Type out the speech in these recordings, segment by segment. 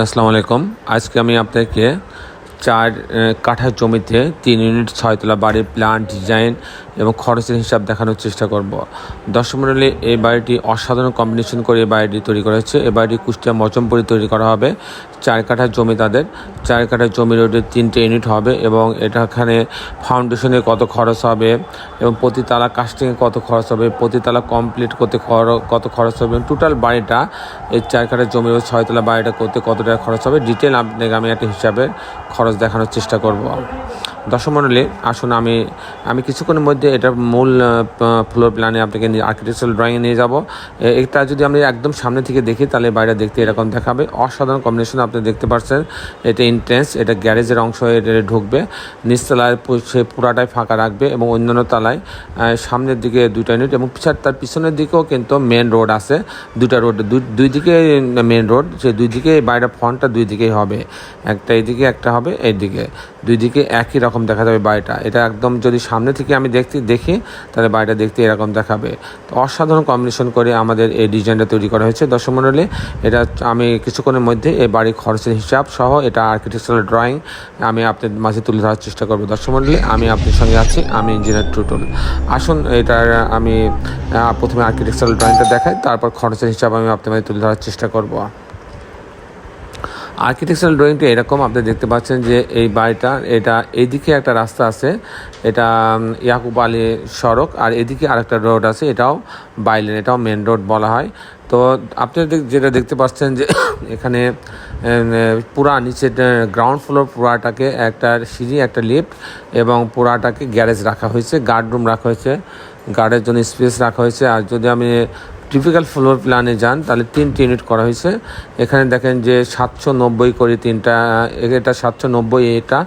আসসালামু আলাইকুম। আজকে আমি আপনাকে চার কাঠা জমিতে তিন ইউনিট ছয়তলা বাড়ির প্ল্যান ডিজাইন এবং খরচের হিসাব দেখানোর চেষ্টা করব। দর্শক মণ্ডলী, এই বাড়িটি অসাধারণ কম্বিনেশন করে এই বাড়িটি তৈরি করা হয়েছে। এই বাড়িটি কুষ্টিয়া মচমপুরে তৈরি করা হবে। চার কাঠা জমি তাদের। চার কাঠা জমি রোডে তিনটে ইউনিট হবে এবং এটা এখানে ফাউন্ডেশনে কত খরচ হবে এবং প্রতি তালা কাস্টিংয়ে কত খরচ হবে প্রতি তালা কমপ্লিট করতে কত খরচ হবে এবং টোটাল বাড়িটা, এই চার কাঠা জমি ও ছয়তলা বাড়িটা করতে কত টাকা খরচ হবে ডিটেল আপনাকে আমি একটা হিসাবে খরচ দেখানোর চেষ্টা করব। দর্শক মণ্ডলী আসুন আমি আমি কিছুক্ষণের মধ্যে এটা মূল ফ্লোর প্ল্যানে আপনাকে আর্কিটেকচারাল ড্রয়িংয়ে নিয়ে যাব। এটা যদি আমি একদম সামনে থেকে দেখি, তাহলে বাইরে দেখতে এরকম দেখাবে। অসাধারণ কম্বিনেশন আপনি দেখতে পাচ্ছেন। এটা ইন্টেন্স এটা গ্যারেজের অংশ এটা ঢুকবে। নিচতলায় সে পুরাটাই ফাঁকা রাখবে এবং অন্যান্য তলায় সামনের দিকে দুইটা ইউনিট এবং পিছার, তার পিছনের দিকেও কিন্তু মেন রোড আছে। দুইটা রোড দুই দিকে মেন রোড সে দুই দিকে বাইরের ফ্রন্টটা দুই দিকেই হবে। একটা এইদিকে একটা হবে এইদিকে। দুই দিকে একই রকম দেখা যাবে বাড়িটা। এটা একদম যদি সামনে থেকে আমি দেখতে, দেখি, তাহলে বাড়িটা দেখতে এরকম দেখাবে। তো অসাধারণ কম্বিনেশন করে আমাদের এই ডিজাইনটা তৈরি করা হয়েছে। দর্শক মণ্ডলী এটা আমি কিছুক্ষণের মধ্যে এই বাড়ির খরচের হিসাব সহ এটা আর্কিটেকচারাল ড্রয়িং আমি আপনার মাঝে তুলে ধরার চেষ্টা করব। দর্শক মণ্ডলী আমি আপনার সঙ্গে আছি, আমি ইঞ্জিনিয়ার টুটুল। আসুন এটার আমি প্রথমে আর্কিটেকচারাল ড্রয়িংটা দেখাই, তারপর খরচের হিসাব আমি আপনার মাঝে তুলে ধরার চেষ্টা করব। আর্কিটেকচারাল ড্রয়িংটা এরকম, আপনি দেখতে পাচ্ছেন যে এই বাড়িটা, এটা এইদিকে একটা রাস্তা আছে, এটা ইয়াকুব আলী সড়ক, আর এদিকে আরেকটা রোড আছে, এটাও বাইলেন, এটাও মেন রোড বলা হয়। তো আপনি যেটা দেখতে পাচ্ছেন যে এখানে পুরা নিচে গ্রাউন্ড ফ্লোর পুরাটাকে একটা সিঁড়ি, একটা লিফট এবং পুরাটাকে গ্যারেজ রাখা হয়েছে গার্ড রুম রাখা হয়েছে গার্ডের জন্য স্পেস রাখা হয়েছে। আর যদি আমি টিপিক্যাল ফ্লোর প্ল্যানে যান, তাহলে তিনটি ইউনিট করা হয়েছে। এখানে দেখেন যে সাতশো নব্বই করে তিনটা, এটা সাতশো নব্বই, এটা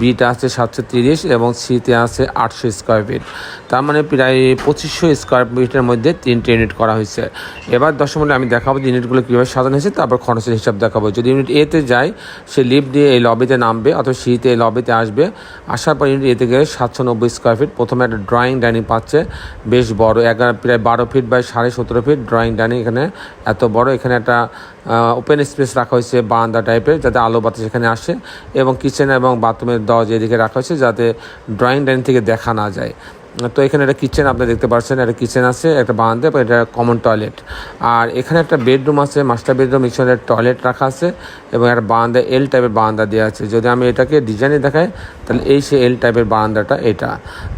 বিটা আছে সাতশো তিরিশ এবং সিতে আছে আটশো স্কোয়ার ফিট তার মানে প্রায় পঁচিশশো স্কোয়ার ফিটের মধ্যে তিনটি ইউনিট করা হয়েছে। এবার দশমলে আমি দেখাবো যে ইউনিটগুলো কীভাবে সাজানো হয়েছে, তারপর খরচের হিসাব দেখাবো। যদি ইউনিট এতে যায়, সে লিফট দিয়ে এই লবিতে নামবে অথবা সিতে এই লবিতে আসবে। আসার পর ইউনিট এতে গিয়ে সাতশো নব্বই স্কোয়ার ফিট প্রথমে একটা ড্রয়িং ডাইনিং পাচ্ছে, বেশ বড়, এগারো, প্রায় বারো ফিট বাই সাড়ে সতেরো ফিট ড্রয়িং ডাইনিং এখানে। এত বড় এখানে একটা ওপেন স্পেস রাখা হয়েছে বারান্দা টাইপের যাতে আলো বাতাস এখানে আসে এবং কিচেন এবং বাথরুমের দরজা এদিকে রাখা হয়েছে যাতে ড্রয়িং ডাইনিং থেকে দেখা না যায়। তো এখানে একটা কিচেন আপনি দেখতে পাচ্ছেন, একটা কিচেন আছে, একটা বারান্দা এটা কমন টয়লেট আর এখানে একটা বেডরুম আছে মাস্টার বেডরুম এখানে টয়লেট রাখা আছে এবং একটা বারান্দা এল টাইপের বারান্দা দেওয়া আছে। যদি আমি এটাকে ডিজাইনে দেখাই, তাহলে এই সে এল টাইপের বারান্দাটা এটা।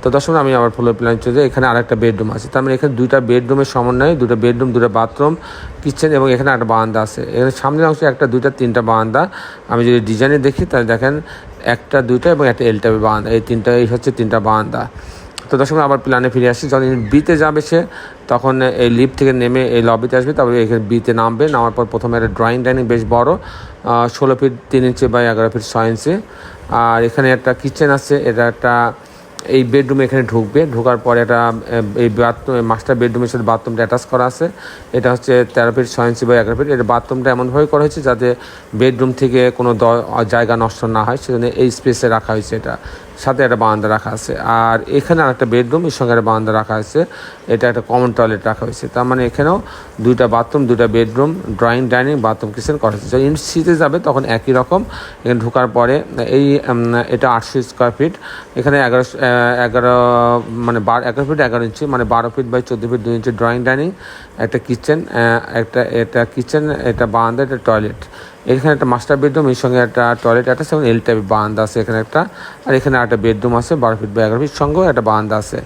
তো দর্শক, আমি আবার ফ্লোর প্ল্যান চলে এখানে আরেকটা বেডরুম আছে। তার মানে এখানে দুইটা বেডরুমের সমন্বয়ে দুটো বেডরুম দুটো বাথরুম কিচেন এবং এখানে একটা বারান্দা আছে। এখানে সামনের অংশে একটা, দুইটা, তিনটা বারান্দা। আমি যদি ডিজাইনে দেখি, তাহলে দেখেন একটা, দুইটা এবং একটা এল টাইপের বারান্দা। এই তিনটা, এই হচ্ছে তিনটা বারান্দা। তো দর্শক আবার প্ল্যানে ফিরে আসি। যখন বিতে যাবে সে, তখন এই লিফট থেকে নেমে এই লবিতে আসবে। তারপরে এখানে বিতে নামবে। নামার পর প্রথমে একটা ড্রয়িং ডাইনিং বেশ বড় ষোলো ফিট তিন ইঞ্চি বা এগারো ফিট ছয় ইঞ্চি আর এখানে একটা কিচেন আছে। এটা একটা, এই বেডরুমে এখানে ঢুকবে। ঢোকার পরে একটা এই বাথরুম মাস্টার বেডরুমের সাথে বাথরুমটা অ্যাটাচ করা আছে। এটা হচ্ছে তেরো ফিট ছয় ইঞ্চি বা এগারো ফিট এটা বাথরুমটা এমনভাবে করা হয়েছে যাতে বেডরুম থেকে কোনো জায়গা নষ্ট না হয়। সেজন্য এই স্পেসে রাখা হয়েছে এটা। সাথে একটা বারান্দা রাখা আছে। আর এখানে আরেকটা বেডরুম, এর সঙ্গে একটা বারান্দা রাখা আছে এটা একটা কমন টয়লেট রাখা হয়েছে। তার মানে এখানেও দুইটা বাথরুম দুইটা bedroom drawing dining bathroom kitchen করা হয়েছে। যখন সিতে যাবে তখন একই রকম। এখানে ঢোকার পরে এই এটা আটশো স্কোয়ার ফিট এখানে এগারো এগারো মানে বারো, এগারো ফিট এগারো ইঞ্চি মানে বারো ফিট বাই চোদ্দ ফিট দুই ইঞ্চি ড্রয়িং ডাইনিং একটা কিচেন একটা, এটা কিচেন এটা বারান্দা, এটা টয়লেট এখানে একটা মাস্টার বেডরুম এর সঙ্গে একটা টয়লেট অ্যাটাচ এবং এল টাইপের বারান্দা আছে এখানে একটা। আর এখানে একটা বেডরুম আছে, বারো ফিট বা এগারো ফিট সঙ্গেও একটা বারান্দা আছে।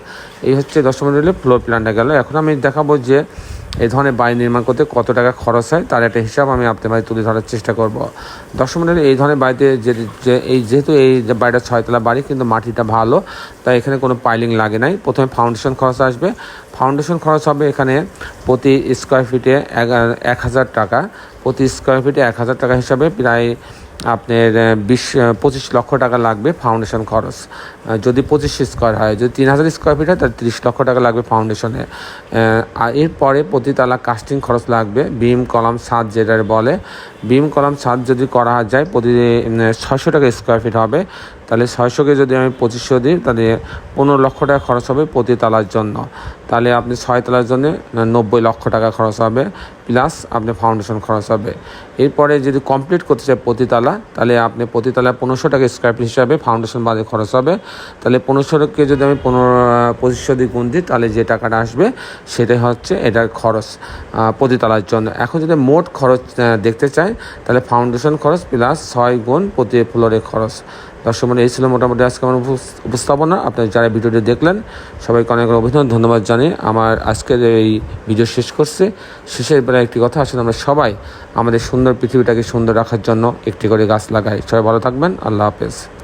এই হচ্ছে দশ মিনিট ফ্লোর প্ল্যানটা গেল। এখন আমি দেখাবো যে এই ধরনের বাড়ি নির্মাণ করতে কত টাকা খরচ হয়, তার একটা হিসাব আমি আপনার বাড়ি তুলে ধরার চেষ্টা করব। দশ মিনিট এই ধরনের বাড়িতে যে এই যেহেতু এই বাড়িটা ছয়তলা বাড়ি, কিন্তু মাটিটা ভালো, তাই এখানে কোনো পাইলিং লাগে নাই। প্রথমে ফাউন্ডেশন খরচ আসবে। ফাউন্ডেশন খরচ হবে এখানে প্রতি স্কোয়ার ফিটে এক হাজার টাকা। প্রতি স্কোয়ার ফিটে এক হাজার টাকা হিসাবে প্রায় আপনার বিশ পঁচিশ লক্ষ টাকা লাগবে ফাউন্ডেশন খরচ। যদি পঁচিশ স্কোয়ার হয়, যদি তিন হাজার স্কোয়ার ফিট হয়, তাহলে তিরিশ লক্ষ টাকা লাগবে ফাউন্ডেশনে আর এরপরে প্রতি তালা কাস্টিং খরচ লাগবে। বিম কলাম, ছাদ যেটার বলে। বিম কলাম, ছাদ যদি করা যায়, প্রতি ছয়শো টাকা স্কোয়ার ফিট হবে। তাহলে ছয়শোকে যদি আমি পঁচিশশো দিই তাহলে পনেরো লক্ষ টাকা খরচ হবে প্রতি তালার জন্য। তাহলে আপনি ছয় তলার জন্য নব্বই লক্ষ টাকা খরচ হবে প্লাস আপনি ফাউন্ডেশন খরচ হবে। এরপরে যদি কমপ্লিট করতে চাই প্রতিতলা তাহলে আপনি প্রতি প্রতিতলা পনেরোশো টাকা স্কোয়ার ফিট হিসাবে ফাউন্ডেশন বাদে খরচ হবে। তাহলে পনেরোশোকে যদি আমি পনেরো পঁচিশশো দিয়ে গুণ দিই তাহলে যে টাকাটা আসবে সেটাই হচ্ছে এটার খরচ আহ, প্রতিতলার জন্য। এখন যদি মোট খরচ দেখতে চাই তাহলে ফাউন্ডেশন খরচ প্লাস ছয় গুণ প্রতি ফ্লোরের খরচ। দর্শক মানে এই ছিল মোটামুটি আজকে আমার উপস- উপস্থাপনা। আপনার যারা ভিডিওটি দেখলেন, সবাইকে অনেক অভিনন্দন, ধন্যবাদ জানিয়ে আমার আজকের এই ভিডিও শেষ করছে। শেষের বেলা একটি কথা আসলে আমরা সবাই আমাদের সুন্দর পৃথিবীটাকে সুন্দর রাখার জন্য একটি করে গাছ লাগাই। সবাই ভালো থাকবেন, আল্লাহ হাফেজ।